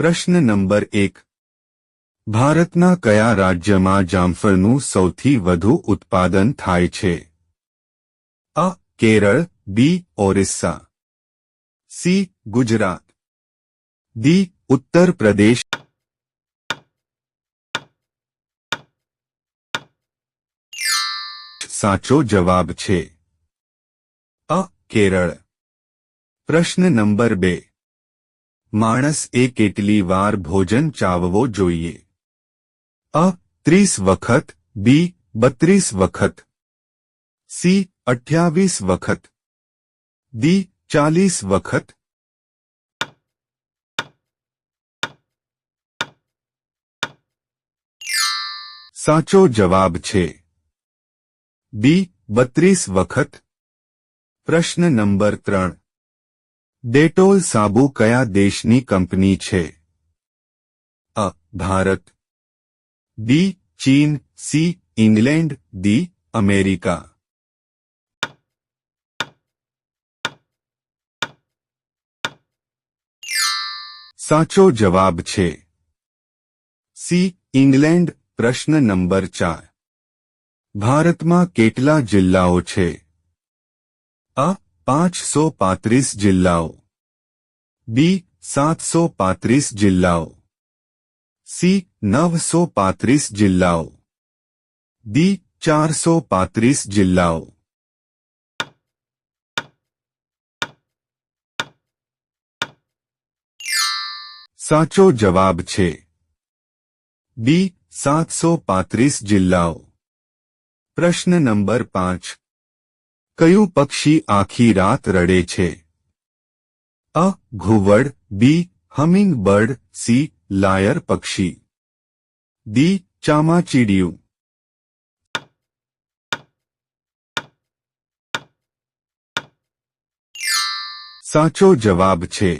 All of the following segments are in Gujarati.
प्रश्न नंबर एक भारत ना कया राज्य में जामफल सौ उत्पादन थाय Kerala B Orissa C Gujarat D Uttar Pradesh साचो जवाब छे। अ केरल प्रश्न नंबर बे मानव एक कैटली वार भोजन चाववो जोइए अ 30 વખત ب 32 વખત سي 28 વખત دي 40 વખત સાચો જવાબ છે બી 32 વખત પ્રશ્ન નંબર 3 डेटोल साबु क्या देश कंपनी छे अ भारत बी चीन सी इंग्लैंड डी अमेरिका साचो जवाब छे सी इंग्लैंड प्रश्न नंबर चार भारत में केटला जिल्लाओ छे अ પાંચસો પાંત્રીસ જિલ્લાઓ બી સાતસો પાંત્રીસ જિલ્લાઓ સી નવસો પાંત્રીસ જિલ્લાઓ દી ચારસો પાંત્રીસ જિલ્લાઓ સાચો જવાબ છે બી સાતસો પાંત્રીસ જિલ્લાઓ પ્રશ્ન નંબર પાંચ કયું પક્ષી આખી રાત રડે છે અ ઘુવડ B humming bird C lyre પક્ષી દી ચામાચીડિયું સાચો જવાબ છે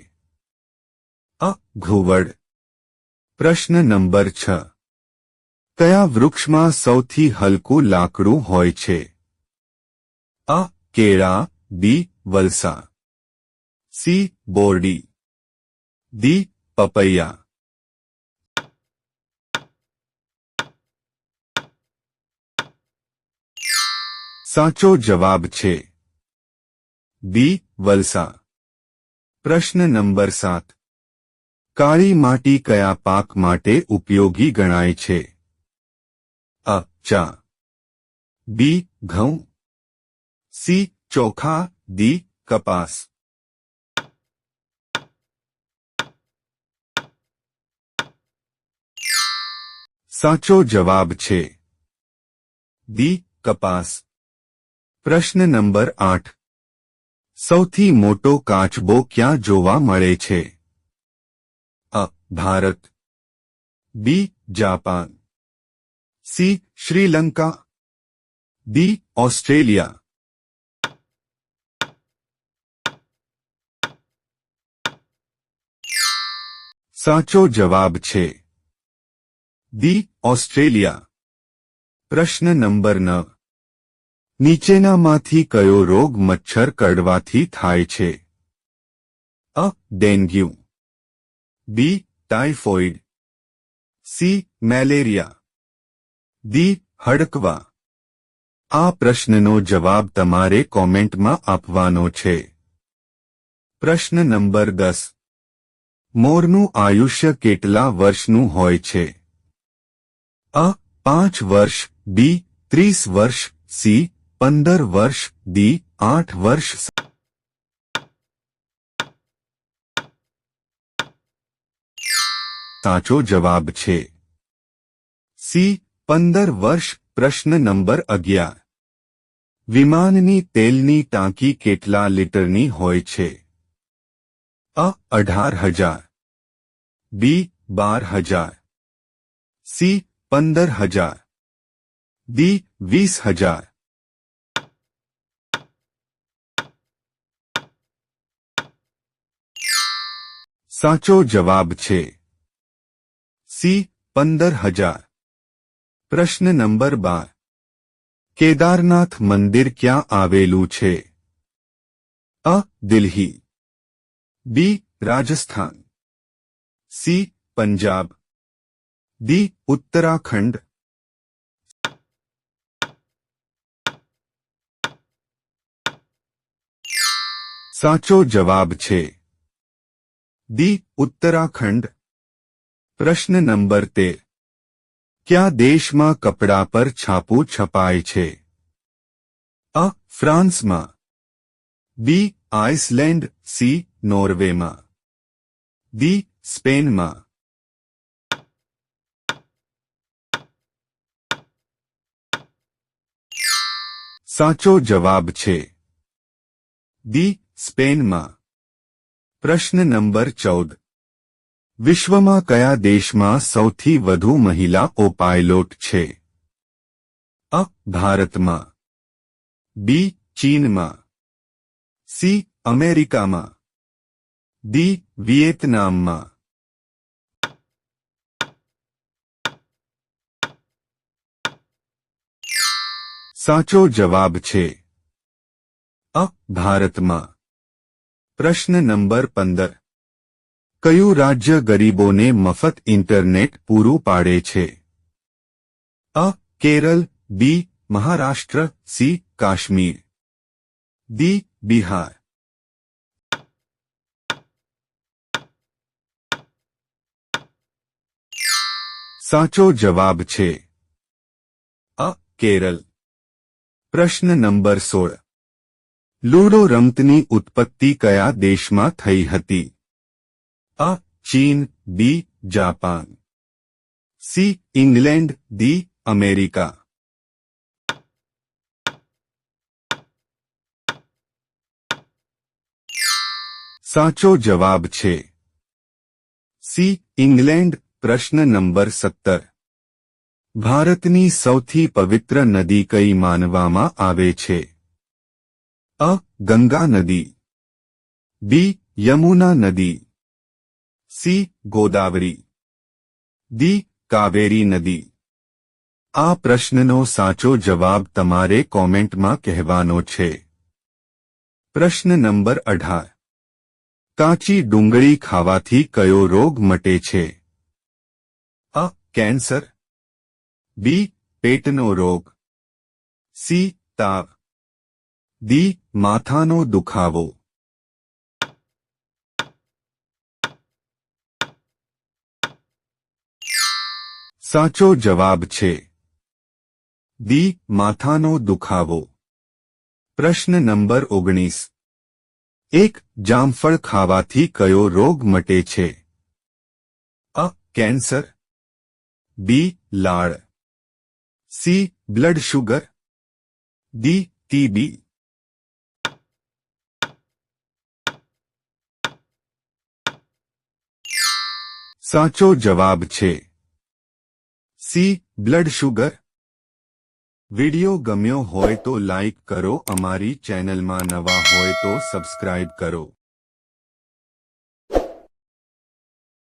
અ ઘુવડ પ્રશ્ન નંબર છ કયા વૃક્ષમાં સૌથી હલકું લાકડું હોય છે અ કેળા બી વલસા સી બોરડી દી પપૈયા સાચો જવાબ છે બી વલસા પ્રશ્ન નંબર સાત કાળી માટી કયા પાક માટે ઉપયોગી ગણાય છે અ ચા બી ઘઉં सी चोखा डी कपास साचो जवाब छे दी कपास प्रश्न नंबर आठ सौ मोटो काचबो क्या जो मे अ Bharat B Japan C Sri Lanka D Australia સાચો જવાબ છે દી ઓસ્ટ્રેલિયા પ્રશ્ન નંબર નવ નીચેનામાંથી કયો રોગ મચ્છર કરડવાથી થાય છે અ dengue B typhoid C malaria D હડકવા આ પ્રશ્નનો જવાબ તમારે કોમેન્ટમાં આપવાનો છે પ્રશ્ન નંબર દસ મોરનું આયુષ્ય કેટલા વર્ષનું હોય છે અ પાંચ વર્ષ બી ત્રીસ વર્ષ સી પંદર વર્ષ ડી આઠ વર્ષ સાચો જવાબ છે સી પંદર વર્ષ પ્રશ્ન નંબર અગિયાર વિમાનની તેલની ટાંકી કેટલા લીટરની હોય છે અ અઢાર હજાર b 12000 c 15000 d 20000 સાચો જવાબ છે c 15000 પ્રશ્ન નંબર 12 કેદારનાથ મંદિર ક્યાં આવેલું છે અ Delhi b Rajasthan C Punjab D Uttarakhand साचो जवाब छे दी उत्तराखंड प्रश्न नंबर ते क्या देश में कपड़ा पर छापू छपाय छे अ फ्रांस में बी आइसलैंड सी नॉर्वे में दी स्पेन ma. साचो जवाब छे दी स्पेन मा प्रश्न नंबर चौद विश्व मा कया देश मा सौथी वधु महिला ओ पायलोट छे अ भारत मा बी चीन मा सी अमेरिका मा दी वियतनाम मा સાચો જવાબ છે અ ભારતમાં પ્રશ્ન નંબર પંદર કયું રાજ્ય ગરીબોને મફત ઇન્ટરનેટ પૂરું પાડે છે અ Kerala B Maharashtra C Kashmir D Bihar સાચો જવાબ છે અ કેરળ प्रश्न नंबर सोल लूडो रमतनी उत्पत्ति क्या देश में थी अ चीन B Japan C England D America साचो जवाब छे सी इंग्लैंड प्रश्न नंबर सत्तर ભારતની સૌથી પવિત્ર નદી કઈ માનવામાં આવે છે અ ગંગા નદી બી યમુના નદી સી ગોદાવરી દી કાવેરી નદી આ પ્રશ્નનો સાચો જવાબ તમારે કોમેન્ટમાં કહેવાનો છે પ્રશ્ન નંબર અઢાર કાચી ડુંગળી ખાવાથી કયો રોગ મટે છે અ કેન્સર બી પેટનો રોગ સી તાવ દી માથાનો દુખાવો સાચો જવાબ છે દી માથાનો દુખાવો પ્રશ્ન નંબર ઓગણીસ એક જામફળ ખાવાથી કયો રોગ મટે છે અ કેન્સર બી લાળ C blood sugar D TB साचो जवाब छे सी ब्लड शुगर वीडियो गम्यो हो तो लाइक करो अमारी चैनल मा नवा हो तो सब्सक्राइब करो